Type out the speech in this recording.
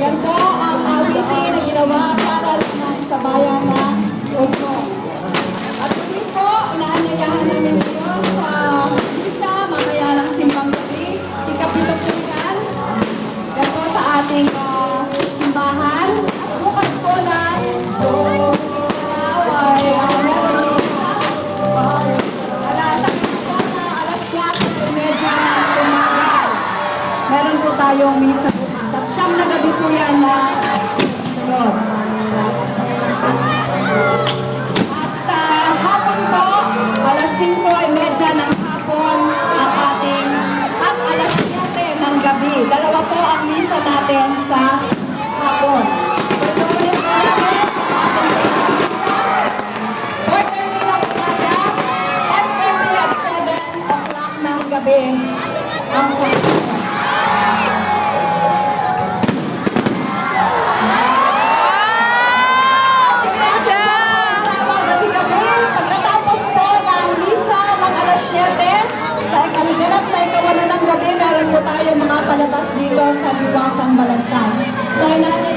Yan po ang awitin na ginawa para naman sa bayan na Onjong. At muli po, inaanyayahan namin kayo sa isa mamaya ng simbang gabi. Ikapito po yan. Po sa ating ah, simbahan. At bukas po na oh, ay ah, meron Alas, po na alas 4, medya ng umaga. Meron po tayong misa At siyam na gabi po yan na. At sa hapon po, alas 5 ay medya ng hapon ang ating at alas 7 ng gabi. Dalawa po ang misa natin sa hapon. So, inuulit po namin ang ating misa. 4.30 ng umaga, 5.30 at 7 o'clock ng gabi ang sa po ng misa ng alas 7, sa ikaliganap na ikawalo ng gabi, meron po tayo mga palabas dito sa Liwasang Balantas. So, inanyayahan